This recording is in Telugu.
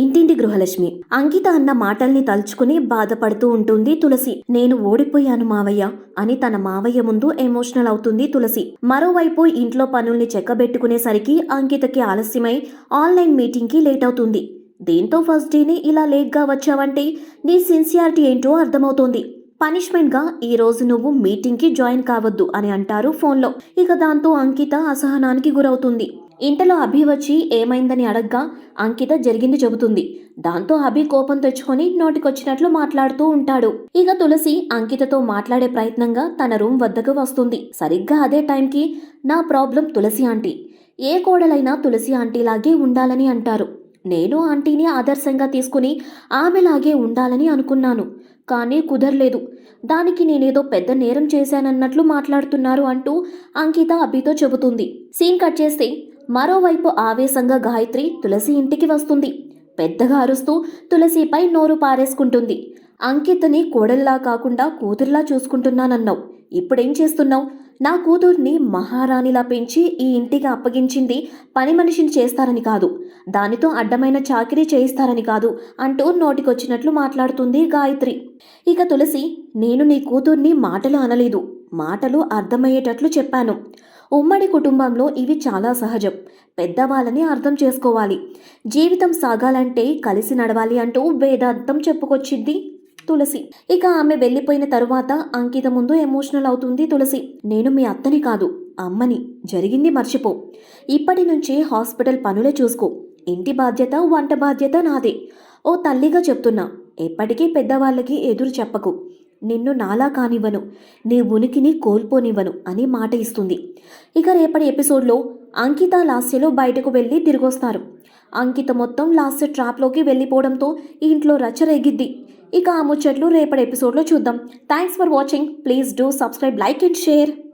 ఇంటింటి గృహలక్ష్మి. అంకిత అన్న మాటల్ని తలుచుకుని బాధపడుతూ ఉంటుంది తులసి. నేను ఓడిపోయాను మావయ్య అని తన మావయ్య ముందు ఎమోషనల్ అవుతుంది తులసి. మరోవైపు ఇంట్లో పనుల్ని చెక్కబెట్టుకునేసరికి అంకితకి ఆలస్యమై ఆన్లైన్ మీటింగ్కి లేట్ అవుతుంది దీంతో ఫస్ట్ డేనే ఇలా లేట్గా వచ్చావంటే నీ సిన్సియారిటీ ఏంటో అర్థమవుతోంది. పనిష్మెంట్గా ఈ రోజు నువ్వు మీటింగ్కి జాయిన్ కావద్దు అని అంటారు ఫోన్లో. ఇక దాంతో అంకిత అసహనానికి గురవుతుంది. ఇంతలో అభి వచ్చి ఏమైందని అడగ్గా అంకిత జరిగింది చెబుతుంది. దాంతో అభి కోపం తెచ్చుకొని నోటికొచ్చినట్లు మాట్లాడుతూ ఉంటాడు. ఇక తులసి అంకితతో మాట్లాడే ప్రయత్నంగా తన రూమ్ వద్దకు వస్తుంది. సరిగ్గా అదే టైంకి నా ప్రాబ్లం తులసి ఆంటీ. ఏ కోడలైనా తులసి ఆంటీలాగే ఉండాలని అంటారు. నేను ఆంటీని ఆదర్శంగా తీసుకుని ఆమెలాగే ఉండాలని అనుకున్నాను. కానీ కుదరలేదు. దానికి నేనేదో పెద్ద నేరం చేశానన్నట్లు మాట్లాడుతున్నారు అంటూ అంకిత అభితో చెబుతుంది. సీన్ కట్ చేస్తే మరోవైపు ఆవేశంగా గాయత్రి తులసి ఇంటికి వస్తుంది. పెద్దగా అరుస్తూ తులసిపై నోరు పారేసుకుంటుంది. అంకితని కోడల్లా కాకుండా కూతురులా చూసుకుంటున్నానన్నావు. ఇప్పుడేం చేస్తున్నావు? నా కూతుర్ని మహారాణిలా పెంచి ఈ ఇంటికి అప్పగించింది పని మనిషిని చేస్తారని కాదు. దానితో అడ్డమైన చాకిరీ చేయిస్తారని కాదు అంటూ నోటికొచ్చినట్లు మాట్లాడుతుంది గాయత్రి. ఇక తులసి నేను నీ కూతుర్ని మాటలు అనలేదు. మాటలు అర్థమయ్యేటట్లు చెప్పాను. ఉమ్మడి కుటుంబంలో ఇవి చాలా సహజం. పెద్దవాళ్ళని అర్థం చేసుకోవాలి. జీవితం సాగాలంటే కలిసి నడవాలి అంటూ వేదాంతం చెప్పుకొచ్చింది తులసి. ఇక ఆమె వెళ్ళిపోయిన తరువాత అంకిత ముందు ఎమోషనల్ అవుతుంది తులసి. నేను మీ అత్తని కాదు అమ్మని. జరిగింది మర్చిపో. ఇప్పటి నుంచి హాస్పిటల్ పనులే చూసుకో. ఇంటి బాధ్యత వంట బాధ్యత నాదే. ఓ తల్లిగా చెప్తున్నా ఎప్పటికీ పెద్దవాళ్ళకి ఎదురు చెప్పకు. నిన్ను నాలా కానివ్వను. నీ ఉనికిని కోల్పోనివ్వను అని మాట ఇస్తుంది. ఇక రేపటి ఎపిసోడ్లో అంకిత లాస్యలో బయటకు వెళ్ళి తిరిగొస్తారు. అంకిత మొత్తం లాస్ట్ ట్రాప్లోకి వెళ్ళిపోవడంతో ఇంట్లో రచ్చరేగిద్ది. ఇక ఆ ముచ్చట్లు రేపటి ఎపిసోడ్లో చూద్దాం. Thanks for watching please do subscribe like and share